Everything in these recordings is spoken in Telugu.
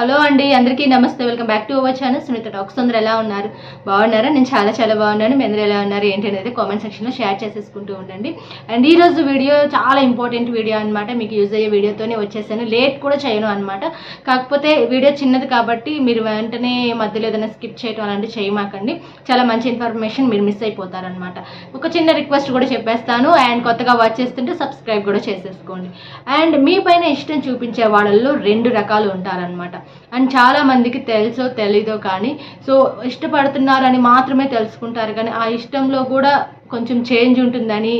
హలో అండి అందరికీ నమస్తే. Welcome back to our channel. Sunitha talks. అందరూ ఎలా ఉన్నారు? బాగున్నారా? నేను చాలా చాలా బాగున్నాను. మీ అందరూ ఎలా ఉన్నారు? ఏంటి అనేది కామెంట్ సెక్షన్లో షేర్ చేసేసుకుంటూ ఉండండి. అండ్ ఈరోజు వీడియో చాలా ఇంపార్టెంట్ వీడియో అనమాట మీకు యూజ్ అయ్యే వీడియోతోనే వచ్చేసాను. లేట్ కూడా చేయను అనమాట కాకపోతే వీడియో చిన్నది కాబట్టి మీరు వెంటనే మధ్యలో ఏదైనా స్కిప్ చేయడం అలాంటివి చేయమాకండి. చాలా మంచి ఇన్ఫర్మేషన్ మీరు మిస్ అయిపోతారనమాట ఒక చిన్న రిక్వెస్ట్ కూడా చెప్పేస్తాను. అండ్ కొత్తగా వాచ్ చేస్తుంటే సబ్స్క్రైబ్ కూడా చేసేసుకోండి. అండ్ మీ పైన ఇష్టం చూపించే వాళ్ళల్లో రెండు రకాలు ఉంటారనమాట అండ్ చాలా మందికి తెలుసో తెలీదో కానీ సో ఇష్టపడుతున్నారని మాత్రమే తెలుసుకుంటారు. కానీ ఆ ఇష్టంలో కూడా కొంచెం చేంజ్ ఉంటుందని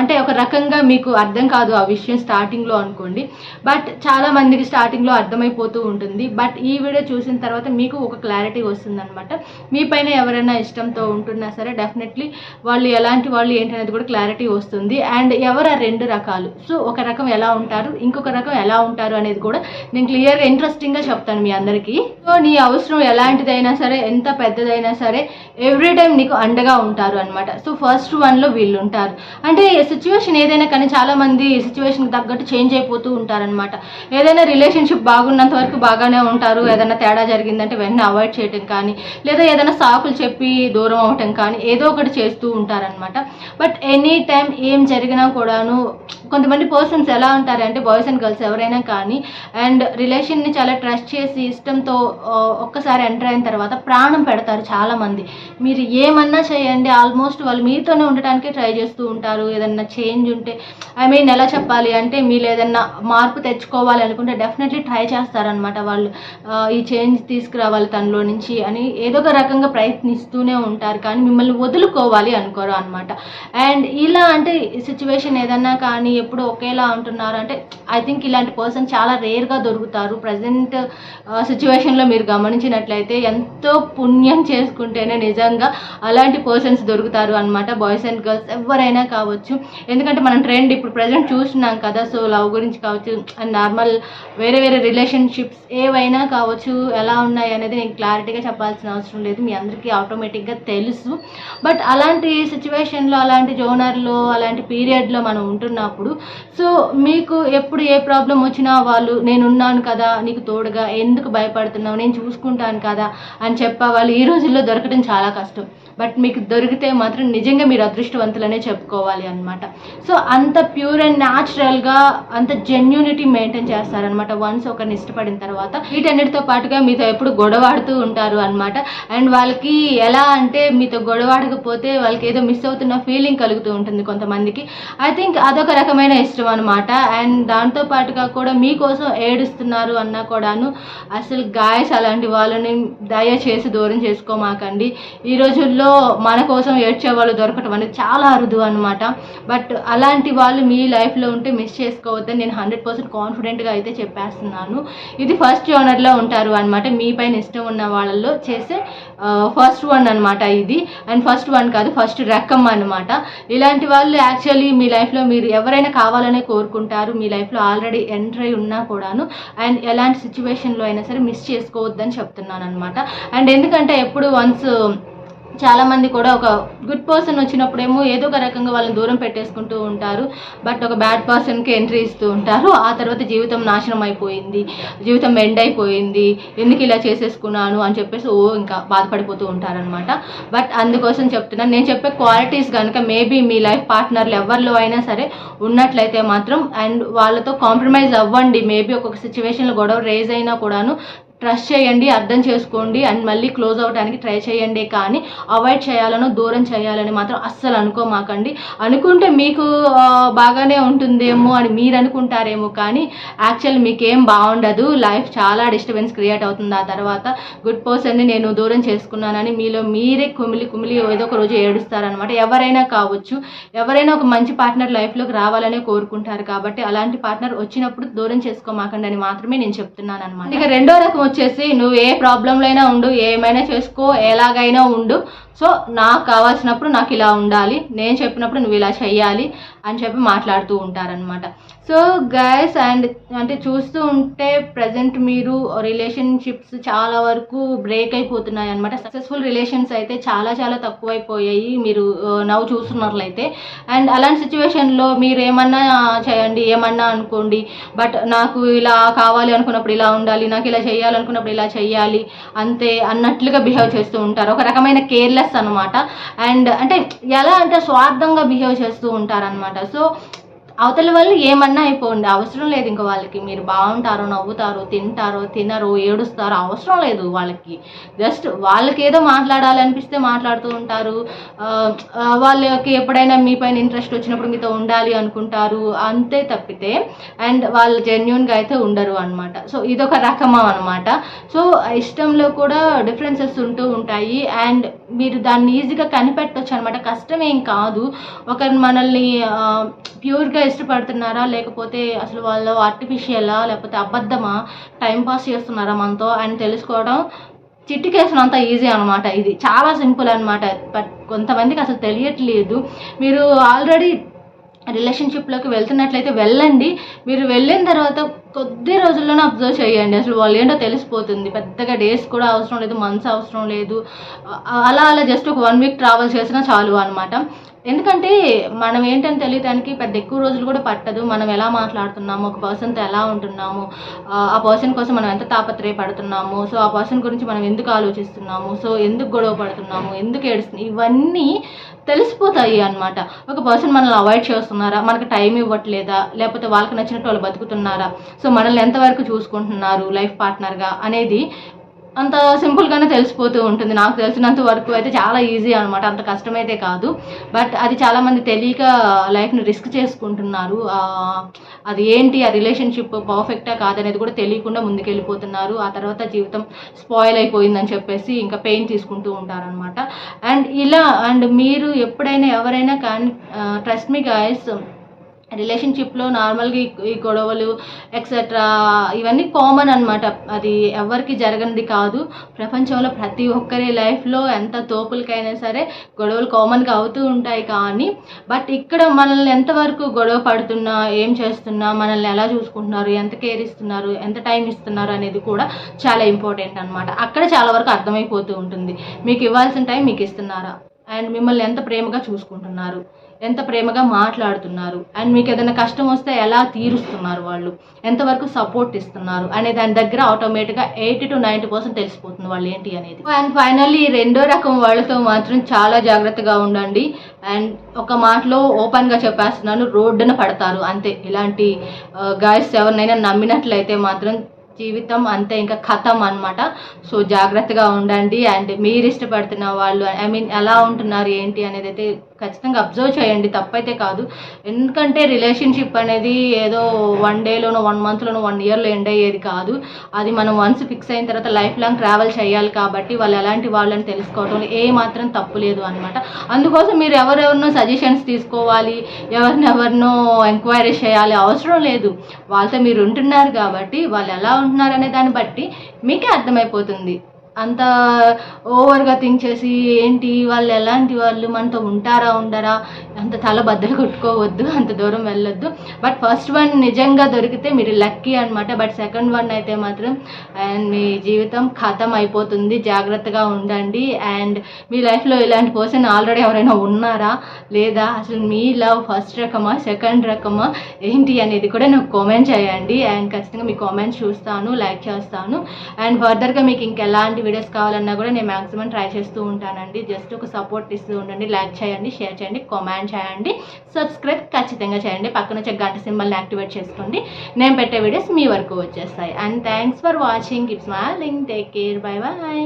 అంటే ఒక రకంగా మీకు అర్థం కాదు ఆ విషయం స్టార్టింగ్లో అనుకోండి. బట్ చాలా మందికి స్టార్టింగ్లో అర్థమైపోతూ ఉంటుంది. బట్ ఈ వీడియో చూసిన తర్వాత మీకు ఒక క్లారిటీ వస్తుందన్నమాట. మీ పైన ఎవరైనా ఇష్టంతో ఉంటున్నా సరే డెఫినెట్లీ వాళ్ళు ఎలాంటి వాళ్ళు ఏంటనేది కూడా క్లారిటీ వస్తుంది. అండ్ ఎవరు ఆ రెండు రకాలు? సో ఒక రకం ఎలా ఉంటారు? ఇంకొక రకం ఎలా ఉంటారు అనేది కూడా నేను క్లియర్గా ఇంట్రెస్టింగ్గా చెప్తాను మీ అందరికీ. సో నీ అవసరం ఎలాంటిదైనా సరే ఎంత పెద్దదైనా సరే ఎవ్రీ టైం నీకు అండగా ఉంటారు అనమాట సో ఫస్ట్ వన్లో వీళ్ళు ఉంటారు. అంటే సిచ్యువేషన్ ఏదైనా కానీ చాలామంది సిచ్యువేషన్కి తగ్గట్టు చేంజ్ అయిపోతూ ఉంటారనమాట ఏదైనా రిలేషన్షిప్ బాగున్నంత వరకు బాగానే ఉంటారు. ఏదైనా తేడా జరిగిందంటే వెంటనే అవాయిడ్ చేయటం కానీ లేదా ఏదైనా సాకులు చెప్పి దూరం అవటం కానీ ఏదో ఒకటి చేస్తూ ఉంటారనమాట బట్ ఎనీ టైం ఏం జరిగినా కూడాను కొంతమంది పర్సన్స్ ఎలా ఉంటారంటే బాయ్స్ అండ్ గర్ల్స్ ఎవరైనా కానీ అండ్ రిలేషన్ని చాలా ట్రస్ట్ చేసి ఇష్టంతో ఒక్కసారి ఎంటర్ అయిన తర్వాత ప్రాణం పెడతారు చాలామంది. మీరు ఏమన్నా చేయండి ఆల్మోస్ట్ వాళ్ళు మీతోనే ఉండటానికే ట్రై చేస్తూ ఉంటారు. ఏదన్నా చేంజ్ ఉంటే ఐ మీన్ ఎలా చెప్పాలి అంటే మీరు ఏదన్నా మార్పు తెచ్చుకోవాలి అనుకుంటే డెఫినెట్లీ ట్రై చేస్తారనమాట వాళ్ళు. ఈ చేంజ్ తీసుకురావాలి తనలో నుంచి అని ఏదో ఒక రకంగా ప్రయత్నిస్తూనే ఉంటారు. కానీ మిమ్మల్ని వదులుకోవాలి అనుకోరు అనమాట అండ్ ఇలా అంటే సిచ్యువేషన్ ఏదన్నా కానీ ఎప్పుడు ఒకేలా ఉంటున్నారు అంటే ఐ థింక్ ఇలాంటి పర్సన్ చాలా రేర్గా దొరుకుతారు. ప్రజెంట్ సిచ్యువేషన్లో uh, మీరు గమనించినట్లయితే ఎంతో పుణ్యం చేసుకుంటేనే నిజంగా అలాంటి పర్సన్స్ దొరుకుతారు అనమాట బాయ్స్ అండ్ గర్ల్స్ ఎవరైనా కావచ్చు. ఎందుకంటే మనం ట్రెండ్ ఇప్పుడు ప్రజెంట్ చూస్తున్నాం కదా సో లవ్ గురించి కావచ్చు అండ్ నార్మల్ వేరే వేరే రిలేషన్షిప్స్ ఏవైనా కావచ్చు ఎలా ఉన్నాయి అనేది నేను క్లారిటీగా చెప్పాల్సిన అవసరం లేదు మీ అందరికీ ఆటోమేటిక్గా తెలుసు. బట్ అలాంటి సిచ్యువేషన్లో అలాంటి జోనర్లో అలాంటి పీరియడ్లో మనం ఉంటున్నప్పుడు సో మీకు ఎప్పుడు ఏ ప్రాబ్లం వచ్చినా వాళ్ళు నేనున్నాను కదా నీకు తోడుగా ఎందుకు భయపడుతున్నావు నేను చూసుకుంటాను కదా అని చెప్పేవాళ్ళు ఈ రోజుల్లో దొరకడం చాలా కష్టం. బట్ మీకు దొరికితే మాత్రం నిజంగా మీరు అదృష్టవంతులనే చెప్పుకోవాలి అనమాట సో అంత ప్యూర్ అండ్ న్యాచురల్గా అంత జెన్యూనిటీ మెయింటైన్ చేస్తారనమాట వన్స్ ఒకరిని ఇష్టపడిన తర్వాత వీటన్నిటితో పాటుగా మీతో ఎప్పుడు గొడవాడుతూ ఉంటారు అనమాట అండ్ వాళ్ళకి ఎలా అంటే మీతో గొడవాడకపోతే వాళ్ళకి ఏదో మిస్ అవుతున్న ఫీలింగ్ కలుగుతూ ఉంటుంది కొంతమందికి. ఐ థింక్ అదొక రకమైన ఇష్టం అనమాట అండ్ దాంతో పాటుగా కూడా మీకోసం ఏడుస్తున్నారు అన్నా కూడాను అసలు గాయస్ అలాంటి వాళ్ళని దయచేసి దూరం చేసుకోమాకండి. ఈ రోజుల్లో మన కోసం ఏడ్చే వాళ్ళు దొరకటం అనేది చాలా అరుదు అనమాట బట్ అలాంటి వాళ్ళు మీ లైఫ్లో ఉంటే మిస్ చేసుకోవద్దని నేను హండ్రెడ్ పర్సెంట్ కాన్ఫిడెంట్గా అయితే చెప్పేస్తున్నాను. ఇది ఫస్ట్ ఓనర్లో ఉంటారు అనమాట మీ పైన ఇష్టం ఉన్న వాళ్ళల్లో చేసే ఫస్ట్ వన్ అనమాట ఇది. అండ్ ఫస్ట్ వన్ కాదు ఫస్ట్ రకం అనమాట ఇలాంటి వాళ్ళు యాక్చువల్లీ మీ లైఫ్లో మీరు ఎవరైనా కావాలనే కోరుకుంటారు. మీ లైఫ్లో ఆల్రెడీ ఎంటర్ అయి ఉన్నా కూడాను. అండ్ ఎలాంటి సిచ్యువేషన్లో అయినా సరే మిస్ చేసుకోవద్దని చెప్తున్నాను అనమాట అండ్ ఎందుకంటే ఎప్పుడు వన్స్ చాలా మంది కూడా ఒక గుడ్ పర్సన్ వచ్చినప్పుడేమో ఏదో ఒక రకంగా వాళ్ళని దూరం పెట్టేసుకుంటూ ఉంటారు. బట్ ఒక బ్యాడ్ పర్సన్కి ఎంట్రీ ఇస్తూ ఉంటారు. ఆ తర్వాత జీవితం నాశనం అయిపోయింది. జీవితం ఎండ్ అయిపోయింది. ఎందుకు ఇలా చేసేసుకున్నాను అని చెప్పేసి ఓ ఇంకా బాధపడిపోతూ ఉంటారనమాట బట్ అందుకోసం చెప్తున్నాను. నేను చెప్పే క్వాలిటీస్ కనుక మేబీ మీ లైఫ్ పార్ట్నర్లు ఎవరిలో అయినా సరే ఉన్నట్లయితే మాత్రం అండ్ వాళ్ళతో కాంప్రమైజ్ అవ్వండి. మేబీ ఒక్కొక్క సిచ్యువేషన్లో గొడవ రేజ్ అయినా కూడాను ట్రస్ట్ చేయండి అర్థం చేసుకోండి అండ్ మళ్ళీ క్లోజ్ అవ్వడానికి ట్రై చేయండి కానీ అవాయిడ్ చేయాలని దూరం చేయాలని మాత్రం అస్సలు అనుకోమాకండి. అనుకుంటే మీకు బాగానే ఉంటుందేమో అని మీరు అనుకుంటారేమో కానీ యాక్చువల్ మీకేం బాగుండదు. లైఫ్ చాలా డిస్టర్బెన్స్ క్రియేట్ అవుతుంది. ఆ తర్వాత గుడ్ పర్సన్ని నేను దూరం చేసుకున్నానని మీలో మీరే కుమిలి కుమిలి ఏదో ఒక రోజు ఏడుస్తారనమాట ఎవరైనా కావచ్చు. ఎవరైనా ఒక మంచి పార్ట్నర్ లైఫ్లోకి రావాలనే కోరుకుంటారు కాబట్టి అలాంటి పార్ట్నర్ వచ్చినప్పుడు దూరం చేసుకోమాకండి అని మాత్రమే నేను చెప్తున్నాను అనమాట ఇక రెండో రకం వచ్చేసి నువ్వు ఏ ప్రాబ్లంలో అయినా ఉండు ఏమైనా చేసుకో ఎలాగైనా ఉండు. సో నాకు కావాల్సినప్పుడు నాకు ఇలా ఉండాలి నేను చెప్పినప్పుడు నువ్వు ఇలా చెయ్యాలి అని చెప్పి మాట్లాడుతూ ఉంటారనమాట సో గైస్ అండ్ అంటే చూస్తూ ఉంటే ప్రజెంట్ మీరు రిలేషన్షిప్స్ చాలా వరకు బ్రేక్ అయిపోతున్నాయి అనమాట సక్సెస్ఫుల్ రిలేషన్స్ అయితే చాలా చాలా తక్కువైపోయాయి మీరు నవ్వు చూస్తున్నట్లయితే. అండ్ అలాంటి సిచ్యువేషన్లో మీరు ఏమన్నా చేయండి ఏమన్నా అనుకోండి బట్ నాకు ఇలా కావాలి అనుకున్నప్పుడు ఇలా ఉండాలి నాకు ఇలా చేయాలనుకున్నప్పుడు ఇలా చేయాలి అంతే అన్నట్లుగా బిహేవ్ చేస్తూ ఉంటారు. ఒక రకమైన కేర్లెస్ అనమాట అండ్ అంటే ఎలా అంటే స్వార్థంగా బిహేవ్ చేస్తూ ఉంటారనమాట సో అవతల వాళ్ళు ఏమన్నా అయిపోండి. అవసరం లేదు ఇంకా వాళ్ళకి. మీరు బాగుంటారో నవ్వుతారు తింటారు తినరు ఏడుస్తారో అవసరం లేదు వాళ్ళకి. జస్ట్ వాళ్ళకి ఏదో మాట్లాడాలనిపిస్తే మాట్లాడుతూ ఉంటారు. వాళ్ళకి ఎప్పుడైనా మీ పైన ఇంట్రెస్ట్ వచ్చినప్పుడు మీతో ఉండాలి అనుకుంటారు. అంతే తప్పితే అండ్ వాళ్ళు జెన్యున్గా అయితే ఉండరు అనమాట సో ఇదొక రకమా అనమాట సో ఇష్టంలో కూడా డిఫరెన్సెస్ ఉంటూ ఉంటాయి. అండ్ మీరు దాన్ని ఈజీగా కనిపెట్టవచ్చు అనమాట కష్టం ఏం కాదు. ఒకరు మనల్ని ప్యూర్గా ఇష్టపడుతున్నారా? లేకపోతే అసలు వాళ్ళు ఆర్టిఫిషియలా లేకపోతే అబద్ధమా? టైం పాస్ చేస్తున్నారా మనతో? అని తెలుసుకోవడం చిట్టికేసినంత ఈజీ అనమాట ఇది. చాలా సింపుల్ అనమాట బట్ కొంతమందికి అసలు తెలియట్లేదు. మీరు ఆల్రెడీ రిలేషన్షిప్లోకి వెళ్తున్నట్లయితే వెళ్ళండి. మీరు వెళ్ళిన తర్వాత కొద్ది రోజుల్లోనే అబ్జర్వ్ చేయండి. అసలు వాళ్ళు ఏంటో తెలిసిపోతుంది. పెద్దగా డేస్ కూడా అవసరం లేదు మంత్స్ అవసరం లేదు. అలా అలా జస్ట్ ఒక వన్ వీక్ ట్రావెల్ చేసినా చాలు అనమాట ఎందుకంటే మనం ఏంటని తెలియటానికి పెద్ద ఎక్కువ రోజులు కూడా పట్టదు. మనం ఎలా మాట్లాడుతున్నాము? ఒక పర్సన్తో ఎలా ఉంటున్నాము? ఆ, పర్సన్ కోసం మనం ఎంత తాపత్రయపడుతున్నాము? సో ఆ పర్సన్ గురించి మనం ఎందుకు ఆలోచిస్తున్నాము? సో ఎందుకు గొడవ పడుతున్నాము? ఎందుకు ఏడుస్తున్నాము? ఇవన్నీ తెలిసిపోతాయి అన్నమాట. ఒక పర్సన్ మనల్ని అవాయిడ్ చేస్తున్నారా? మనకు టైం ఇవ్వట్లేదా? లేకపోతే వాళ్ళకి నచ్చినట్టు వాళ్ళు బతుకుతున్నారా? సో మనల్ని ఎంతవరకు చూసుకుంటున్నారు? లైఫ్ పార్ట్నర్గా అనేది అంత సింపుల్గానే తెలిసిపోతూ ఉంటుంది. నాకు తెలిసినంత వరకు అయితే చాలా ఈజీ అనమాట అంత కష్టమైతే కాదు. బట్ అది చాలామంది తెలియక లైఫ్ని రిస్క్ చేసుకుంటున్నారు. అది ఏంటి? ఆ రిలేషన్షిప్ పర్ఫెక్టా కాదనేది కూడా తెలియకుండా ముందుకెళ్ళిపోతున్నారు. ఆ తర్వాత జీవితం స్పాయిల్ అయిపోయిందని చెప్పేసి ఇంకా పెయిన్ తీసుకుంటూ ఉంటారనమాట అండ్ ఇలా అండ్ మీరు ఎప్పుడైనా ఎవరైనా కానీ ట్రస్ట్ మీ గాయస్ రిలేషన్షిప్లో నార్మల్గా ఈ- గొడవలు ఎక్సెట్రా ఇవన్నీ కామన్ అన్నమాట. అది ఎవరికి జరగనిది కాదు. ప్రపంచంలో ప్రతి ఒక్కరి లైఫ్లో ఎంత తోపులకైనా సరే గొడవలు కామన్గా అవుతూ ఉంటాయి కానీ బట్ ఇక్కడ మనల్ని ఎంతవరకు గొడవ పడుతున్నా ఏం చేస్తున్నా మనల్ని ఎలా చూసుకుంటున్నారు ఎంత కేర్ ఇస్తున్నారు ఎంత టైం ఇస్తున్నారు అనేది కూడా చాలా ఇంపార్టెంట్ అనమాట అక్కడ చాలా వరకు అర్థమైపోతూ ఉంటుంది. మీకు ఇవ్వాల్సిన టైం మీకు ఇస్తున్నారా? అండ్ మిమ్మల్ని ఎంత ప్రేమగా చూసుకుంటున్నారు ఎంత ప్రేమగా మాట్లాడుతున్నారు అండ్ మీకు ఏదైనా కష్టం వస్తే ఎలా తీరుస్తున్నారు వాళ్ళు ఎంతవరకు సపోర్ట్ ఇస్తున్నారు అనే దాని దగ్గర ఆటోమేటిక్గా ఎయిటీ టు నైంటీ పర్సెంట్ తెలిసిపోతుంది వాళ్ళు ఏంటి అనేది. అండ్ ఫైనల్లీ రెండో రకం వాళ్ళతో మాత్రం చాలా జాగ్రత్తగా ఉండండి. అండ్ ఒక మాటలో ఓపెన్గా చెప్పేస్తున్నాను రోడ్డున పడతారు అంతే. ఇలాంటి uh, గాయస్ ఎవరినైనా నమ్మినట్లయితే మాత్రం జీవితం అంతే ఇంకా కథం అన్నమాట. సో జాగ్రత్తగా ఉండండి. అండ్ మీరు ఇష్టపడుతున్న వాళ్ళు ఐ మీన్ ఎలా ఉంటున్నారు ఏంటి అనేది అయితే ఖచ్చితంగా అబ్జర్వ్ చేయండి తప్పైతే కాదు. ఎందుకంటే రిలేషన్షిప్ అనేది ఏదో వన్ డేలోనో వన్ మంత్లోనో వన్ ఇయర్లో ఎండ్ అయ్యేది కాదు. అది మనం వన్స్ ఫిక్స్ అయిన తర్వాత లైఫ్ లాంగ్ ట్రావెల్ చేయాలి కాబట్టి వాళ్ళు ఎలాంటి వాళ్ళని తెలుసుకోవటం ఏ మాత్రం తప్పు లేదు అనమాట అందుకోసం మీరు ఎవరెవరినో సజెషన్స్ తీసుకోవాలి ఎవరినెవరినో ఎంక్వైరీ చేయాలి అవసరం లేదు. వాళ్ళతో మీరు ఉంటున్నారు కాబట్టి వాళ్ళు ఎలా ఉంటున్నారు అనే దాన్ని బట్టి మీకే అర్థమైపోతుంది. అంత ఓవర్గా థింక్ చేసి ఏంటి వాళ్ళు ఎలాంటి వాళ్ళు? మనతో ఉంటారా ఉండరా? అంత తల బద్దలు కొట్టుకోవద్దు అంత దూరం వెళ్ళొద్దు. బట్ ఫస్ట్ వన్ నిజంగా దొరికితే మీరు లక్కీ అనమాట బట్ సెకండ్ వన్ అయితే మాత్రం అండ్ మీ జీవితం ఖతం అయిపోతుంది. జాగ్రత్తగా ఉండండి. అండ్ మీ లైఫ్లో ఇలాంటి పర్సన్ ఆల్రెడీ ఎవరైనా ఉన్నారా? లేదా? అసలు మీ లవ్ ఫస్ట్ రకమా? సెకండ్ రకమా? ఏంటి? అనేది కూడా నాకు కామెంట్ చేయండి. అండ్ ఖచ్చితంగా మీ కామెంట్స్ చూస్తాను లైక్ చేస్తాను. అండ్ ఫర్దర్గా మీకు ఇంకెలాంటి వీడియోస్ కావాలన్నా కూడా నేను మ్యాక్సిమం ట్రై చేస్తూ ఉంటానండి. జస్ట్ ఒక సపోర్ట్ ఇస్తూ ఉండండి. లైక్ చేయండి షేర్ చేయండి కామెంట్ చేయండి సబ్స్క్రైబ్ ఖచ్చితంగా చేయండి. పక్కన వచ్చే గంట సింబల్ని యాక్టివేట్ చేసుకోండి. నేను పెట్టే వీడియోస్ మీ వరకు వచ్చేస్తాయి. And thanks for watching it's smiling take care bye bye